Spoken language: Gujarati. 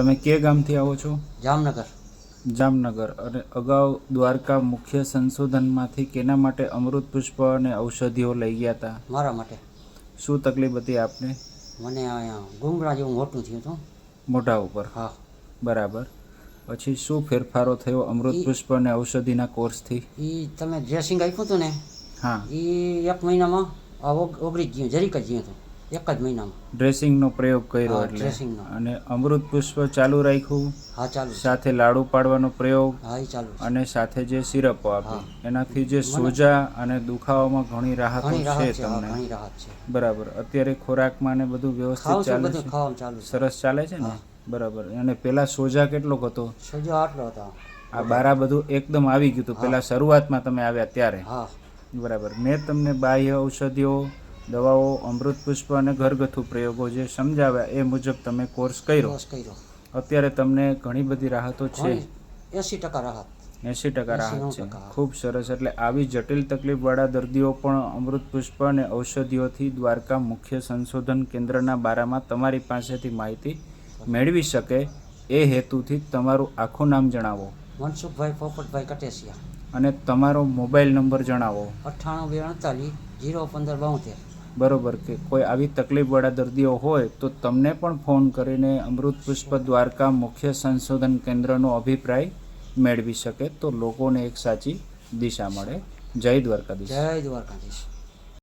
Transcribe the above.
તમે કે ગામથી આવો છો? જામનગર. જામનગર. અને અગાઉ દ્વારકા મુખ્ય સંશોધનમાંથી કેના માટે અમૃત પુષ્પ અને ઔષધિઓ લઈ ગયા હતા મારા માટે. શું તકલીફ હતી આપને? મને ગુંગળા જેવું મોટું થયું હતું. મોઢા ઉપર? હા. બરાબર. પછી શું ફેરફારો થયો અમૃત પુષ્પ અને ઔષધિના કોર્સથી? એ તમે ડ્રેસિંગ આપ્યું હતું ને? હા. એ એક મહિનામાં ઓગળી ગયું જરીક જ ગયું હતું. એક જ મહિનામાં. ડ્રેસિંગનો પ્રયોગ કર્યો એટલે. ડ્રેસિંગનો. અને અમૃત પુષ્પ ચાલુ રાખ્યું. હા ચાલુ. સાથે લાડુ પાડવાનો પ્રયોગ. હા એ ચાલુ અને સાથે જે સિરપો આપી. એનાથી જે સોજા અને દુખાવામાં ઘણી રાહતો છે તમને. ઘણી રાહત છે. બરાબર. અત્યારે ખોરાકમાં ને બધું વ્યવસ્થિત ચાલે છે. સરસ ચાલે છે ને? બરાબર. અને પેલા સોજા કેટલો હતો? સોજા આટલો હતો. આ બારા બધું એકદમ આવી ગયું હતું. પેલા શરૂઆતમાં તમે આવ્યા ત્યારે. બરાબર. મેં તમને બાહ્ય ઔષધિઓ દવાઓ અમૃત પુષ્પ અને ઘરગથ્થુ પ્રયોગો જે સમજાવ્યા એ મુજબ તમે કોર્સ કર્યો? કર્યો. અત્યારે તમને ઘણી બધી રાહતો છે. એસી ટકા રાહત. એંસી ટકા રાહત છે. ખૂબ સરસ. એટલે આવી જટિલ તકલીફવાળા દર્દીઓ પણ અમૃત પુષ્પ અને ઔષધિઓથી દ્વારકા મુખ્ય સંશોધન કેન્દ્રના બારામાં તમારી પાસેથી માહિતી મેળવી શકે એ હેતુથી તમારું આખું નામ જણાવો. મનસુખભાઈ પોપટભાઈ કટેસિયા. અને તમારો મોબાઈલ નંબર જણાવો. અઠ્ઠાણું બે અડતાલીસ જીરો પંદર બોતેર બરોબર, કે કોઈ આવી તકલીફવાળા દર્દીઓ હોય તો તમને પણ ફોન કરીને અમૃત પુષ્પ દ્વારકા મુખ્ય સંશોધન કેન્દ્રનો અભિપ્રાય મેળવી શકે તો લોકોને એક સાચી દિશા મળે. જય દ્વારકાધીશ. જય દ્વારકાધીશ.